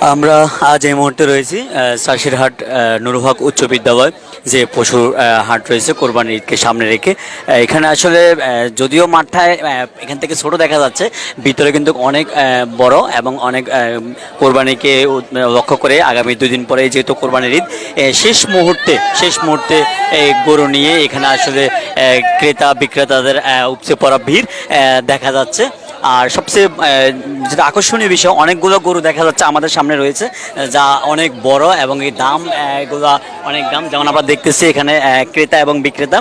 আমরা আজ এই মুহূর্তে রয়েছি সাশিরহাট নুরুহক উচ্চ বিদ্যালয়, যে পশুর হাট রয়েছে কোরবানি ঈদকে সামনে রেখে। এখানে আসলে যদিও মাঠটায় এখান থেকে ছোট দেখা যাচ্ছে, ভিতরে কিন্তু অনেক বড় এবং অনেক কোরবানিকে লক্ষ্য করে আগামী দুই দিন পরে যেহেতু কোরবানির ঈদ শেষ মুহূর্তে শেষ মুহূর্তে এই গরু নিয়ে এখানে আসলে ক্রেতা, বিক্রেতাদের উপচে পড়া ভিড় দেখা যাচ্ছে। আর সবচেয়ে যেটা আকর্ষণীয় বিষয়, অনেকগুলো গরু দেখা যাচ্ছে আমাদের সামনে রয়েছে, যা অনেক বড় এবং এই দাম এগুলো অনেক দাম। যেমন আমরা দেখতেছি এখানে ক্রেতা এবং বিক্রেতা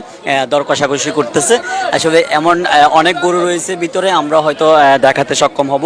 দর কষাকষি করতেছে। আসলে এমন অনেক গরু রয়েছে ভিতরে, আমরা হয়তো দেখাতে সক্ষম হব।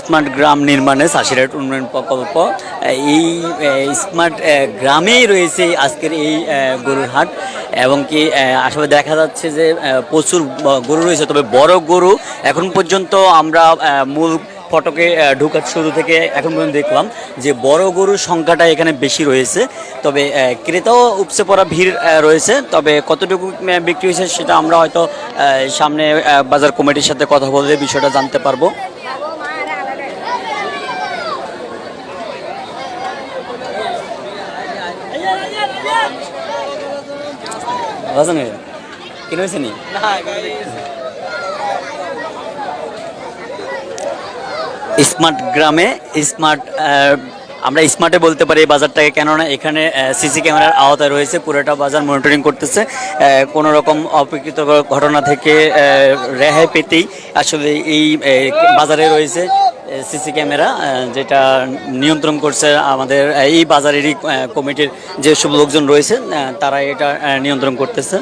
স্মার্ট গ্রাম নির্মাণে সাশিরাট উন্নয়ন প্রকল্প। এই স্মার্ট গ্রামেই রয়েছে আজকের এই গরুর হাট এবং কি আসলে দেখা যাচ্ছে যে প্রচুর গরু রয়েছে, তবে বড় গরু এখন পর্যন্ত আমরা মূল ফটকে ঢোকার শুরু থেকে এখন পর্যন্ত দেখলাম যে বড় গরুর সংখ্যাটা এখানে বেশি রয়েছে। তবে ক্রেতাও উপচে পড়া ভিড় রয়েছে, তবে কতটুকু বিক্রি হয়েছে সেটা আমরা হয়তো সামনে বাজার কমিটির সাথে কথা বলে বিষয়টা জানতে পারব। বাজানে কিনে হয়েছে নি স্মার্ট গ্রামে স্মার্ট আমরা স্মার্টে বলতে পারি এই বাজারটাকে কেননা এখানে সিসি ক্যামেরার আওতায় রয়েছে পুরোটা বাজার মনিটরিং করতেছে। আহ, কোনো রকম অপ্রকৃত ঘটনা থেকে রেহাই পেতেই আসলে এই বাজারে রয়েছে। সিসি ক্যামেরা যেটা নিয়ন্ত্রণ করছে আমাদের এই বাজারেরই কমিটির যেসব লোকজন রয়েছে তারা এটা নিয়ন্ত্রণ করতেছে।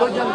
পর্যন্ত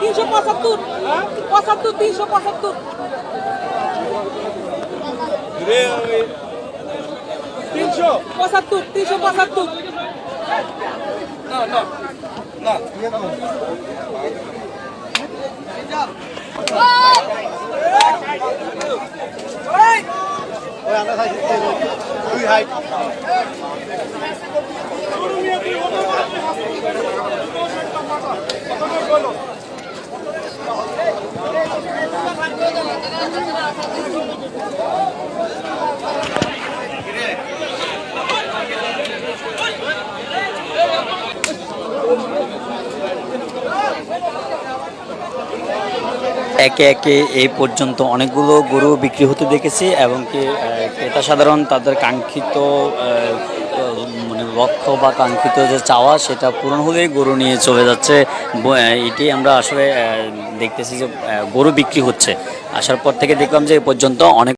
তিনশো পঁচাত্তর পঁচাত্তর তিনশো পঁচাত্তর তিনশো পঁচাত্তর তিনশো পঁচাত্তর একে একে এই পর্যন্ত অনেকগুলো গরু বিক্রি হতে দেখেছি এবং কি ক্রেতা সাধারণ তাদের কাঙ্ক্ষিত লক্ষ্য বা কাঙ্ক্ষিত যে চাওয়া, সেটা পূরণ হলেই গরু নিয়ে চলে যাচ্ছে। এটি আমরা আসলে দেখতেছি যে গরু বিক্রি হচ্ছে। আসার পর থেকে দেখলাম যে এ পর্যন্ত অনেক